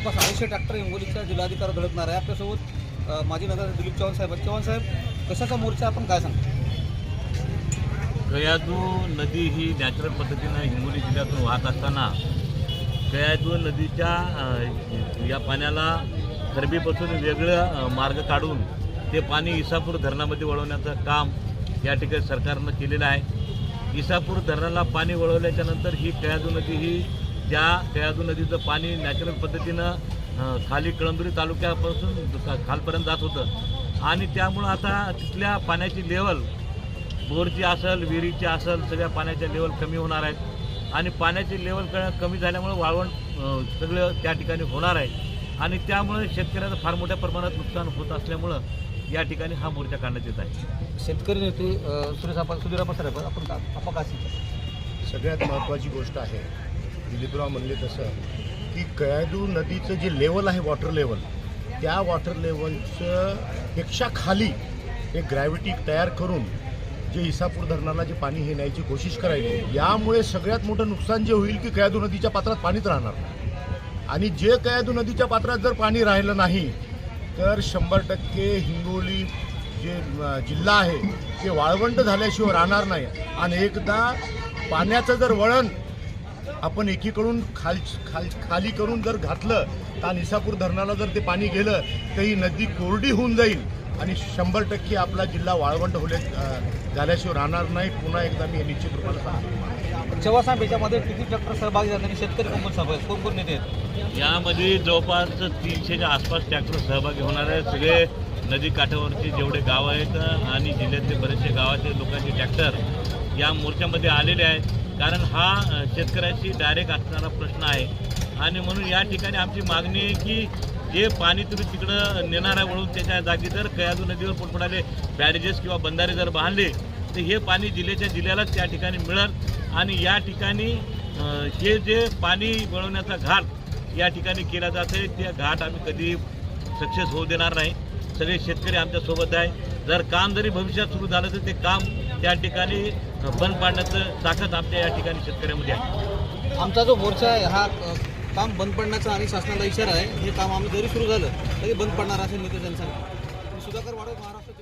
जवळपास अडीचशे ट्रॅक्टर हिंगोलीच्या जिल्हाधिकारी धडकणार आहे. आपल्यासोबत माजी नगर दिलीप चव्हाण साहेब चव्हाण साहेब कशाचा मोर्चा आपण काय सांगतो? कयादू नदी ही नॅचरल पद्धतीनं हिंगोली जिल्ह्यातून वाहत असताना कयादू नदीच्या या पाण्याला खरबीपासून वेगळं मार्ग काढून ते पाणी इसापूर धरणामध्ये वळवण्याचं काम या ठिकाणी सरकारनं केलेलं आहे. इसापूर धरणाला पाणी वळवल्याच्यानंतर ही कयादू नदी ही त्या कयादू नदीचं पाणी नॅचरल पद्धतीनं खाली कळंबुरी तालुक्यापासून खालपर्यंत जात होतं. आणि त्यामुळं आता तिथल्या पाण्याची लेवल बोरची असेल विहिरीची असेल सगळ्या पाण्याच्या लेवल कमी होणार आहेत. आणि पाण्याची लेवल क कमी झाल्यामुळे वाळवण सगळं त्या ठिकाणी होणार आहे. आणि त्यामुळे शेतकऱ्याचं फार मोठ्या प्रमाणात नुकसान होत असल्यामुळं या ठिकाणी हा मोर्चा काढण्यात येत आहे. शेतकरी नेते सुरेश आपण साहेब आहेत. आपण सगळ्यात महत्त्वाची गोष्ट आहे दिलीपराव म्हणले तसं की कयादू नदीचं जे लेवल आहे वॉटर लेवल त्या वॉटर लेवलचं पेक्षा खाली एक ग्रॅव्हिटी तयार करून जे इसापूर धरणाला जे पाणी हे न्यायची कोशिश करायची यामुळे सगळ्यात मोठं नुकसान जे होईल की कयादू नदीच्या पात्रात पाणीच राहणार नाही. आणि जे कयादू नदीच्या पात्रात जर पाणी राहिलं नाही तर शंभर टक्के हिंगोली जे जिल्हा आहे ते वाळवंट झाल्याशिवाय राहणार नाही. आणि एकदा पाण्याचं जर वळण आपण एकीकडून खाल खाल खाली करून जर घातलं तर निसापूर धरणाला जर ते पाणी गेलं तर ही नदी कोरडी होऊन जाईल. आणि शंभर टक्के आपला जिल्हा वाळवंट होले झाल्याशिवाय राहणार नाही. पुन्हा एकदा मी हे निश्चित रूपाने सांगतो. चव्हाण साहेब याच्यामध्ये किती ट्रॅक्टर सहभागी झाले आणि शेतकरी कोण सहभागी आहेत? कोण कोण नेते आहेत? यामध्ये जवळपास तीनशेच्या आसपास ट्रॅक्टर सहभागी होणार आहेत. सगळे नदी काठावरचे जेवढे गाव आहेत आणि जिल्ह्यातले बरेचसे गावाचे लोकांचे ट्रॅक्टर या मोर्चामध्ये आलेले आहेत. कारण हा शेतकऱ्याशी डायरेक्ट असणारा प्रश्न आहे. आणि म्हणून या ठिकाणी आमची मागणी आहे की जे पाणी तुम्ही तिकडं नेणार आहे वळून त्याच्या जागी जर कयादू नदीवर पोटपडाले बॅरेजेस किंवा बंधारे जर बांधले तर हे पाणी जिल्ह्याच्या जिल्ह्यालाच त्या ठिकाणी मिळत आणि या ठिकाणी हे जे पाणी वळवण्याचा घाट या ठिकाणी केला जाते त्या घाट आम्ही कधी सक्सेस होऊ देणार नाही. सगळे शेतकरी आमच्यासोबत आहे. जर काम जरी भविष्यात सुरू झालं तर ते काम त्या ठिकाणी बंद पाडण्याचं ताकद आमच्या या ठिकाणी शेतकऱ्यामध्ये आहे. आमचा जो मोर्चा आहे हा काम बंद पडण्याचा आणि शासनाचा इशारा आहे. हे काम आम्ही जरी सुरू झालं तरी बंद पडणार असे नेते त्यांचा सुधाकर वाढव महाराष्ट्र